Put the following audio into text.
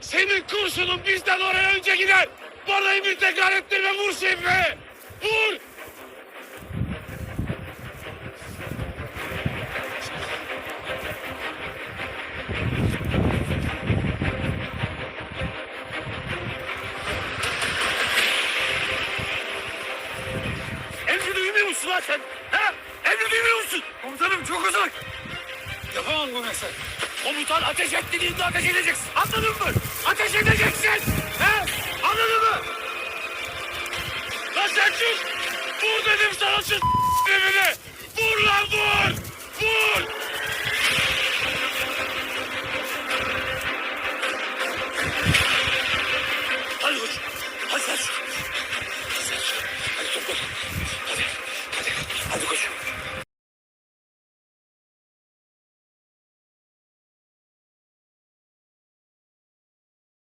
Senin kurşunun bizden oraya önce gider. Bana tekrar ettirme vur Şefi. Vur. Emri duymuyor musun lan sen? Ha? Emri duymuyor musun? Komutanım çok uzak. Yapamam bu mesele. Komutan ateş et dediğinde ateş edeceksin. Anladın mı? Çık! Vur dedim sana çık evine! Vur lan vur! Vur! Hadi koç! Hadi sen çık! Hadi sen çık! Hadi topla! Hadi! Hadi! Hadi koç!